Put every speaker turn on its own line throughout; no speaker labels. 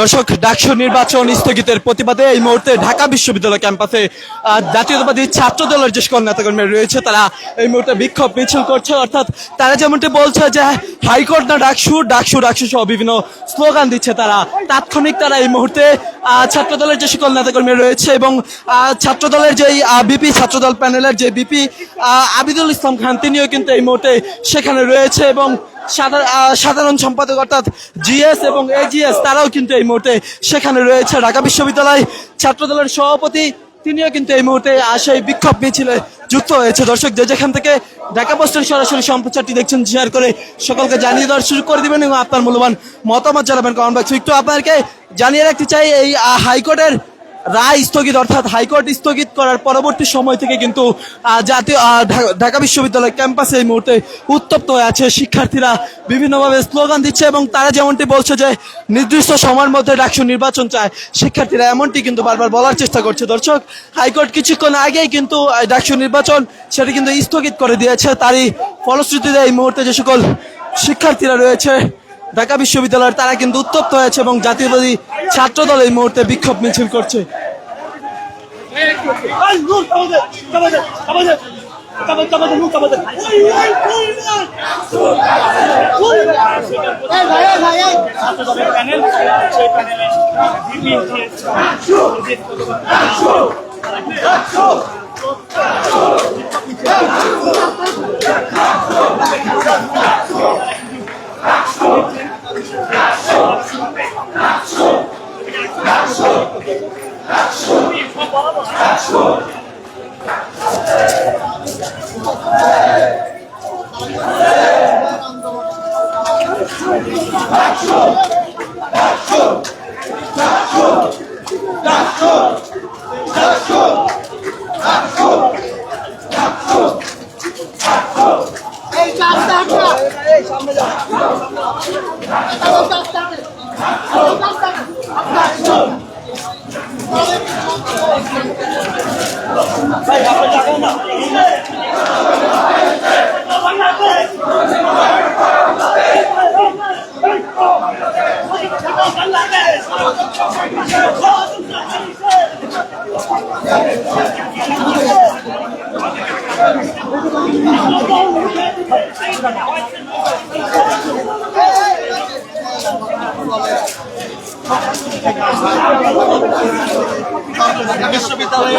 দর্শক, ডাকসু নির্বাচন স্থগিতের প্রতিবাদে এই মুহূর্তে ঢাকা বিশ্ববিদ্যালয় ক্যাম্পাসে জাতীয়তাবাদী ছাত্র দলের যে নেতাকর্মী রয়েছে। তারা এই মুহূর্তে বিক্ষোভ মিছিল করছে। অর্থাৎ তারা যেমনটি বলছে যে, হাইকোর্ট না ডাকসু ডাকসু ডাকসু সহ বিভিন্ন স্লোগান দিচ্ছে তারা। তাৎক্ষণিক তারা এই মুহূর্তে ছাত্র দলের যে সকল নেতাকর্মী রয়েছে এবং ছাত্র দলের যেই বিপি, ছাত্রদল প্যানেলের যে বিপি আবিদুল ইসলাম খান, তিনিও কিন্তু এই মুহূর্তে সেখানে রয়েছে এবং সাধারণ সম্পাদক অর্থাৎ জিএস এবং এজিএস তারাও কিন্তু এই মুহূর্তে সেখানে রয়েছে। ঢাকা বিশ্ববিদ্যালয় ছাত্র দলের সভাপতি তিনিও কিন্তু এই মুহূর্তে আহ, সেই বিক্ষোভ মিছিলে যুক্ত হয়েছে। দর্শক যে যেখান থেকে ঢাকা পোস্টের সরাসরি সম্প্রচারটি দেখছেন শেয়ার করে সকলকে জানিয়ে দেওয়ার শুরু করে দিবেন এবং আপনার মূল্যবান মতামত জানাবেন কমেন্ট বক্সে। একটু আপনাদেরকে জানিয়ে রাখতে চাই এই হাইকোর্টের রায় স্থগিত অর্থাৎ হাইকোর্ট স্থগিত করার পরবর্তী সময় থেকে কিন্তু জাতীয় ঢাকা বিশ্ববিদ্যালয় ক্যাম্পাসে এই মুহূর্তে উত্তপ্ত হয়ে আছে। শিক্ষার্থীরা বিভিন্নভাবে স্লোগান দিচ্ছে এবং তারা যেমনটি বলছে যে, নির্দিষ্ট সময়ের মধ্যে ডাকসু নির্বাচন চায়। শিক্ষার্থীরা এমনটি কিন্তু বারবার বলার চেষ্টা করছে। দর্শক, হাইকোর্ট কিছুক্ষণ আগেই কিন্তু ডাকসু নির্বাচন সেটি কিন্তু স্থগিত করে দিয়েছে। তারই ফলশ্রুতিতে এই মুহূর্তে যে সকল শিক্ষার্থীরা রয়েছে, ঢাকা বিশ্ববিদ্যালয়ের তারা কিন্তু উত্তপ্ত হয়েছে এবং জাতীয়বাদী ছাত্র দল এই মুহূর্তে বিক্ষোভ মিছিল করছে।
প্যানেল সেই প্যানেলে বিভিন্ন
এই চারটা একটা। সামনে যাও। বিশ্ববিদ্যালয়ে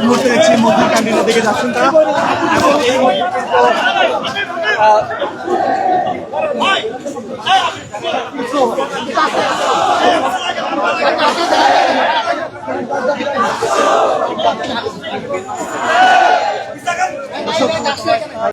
মুহূর্তে দেখছি মধ্যে ক্যান্টিনের দিকে যাচ্ছেন তারা। এবং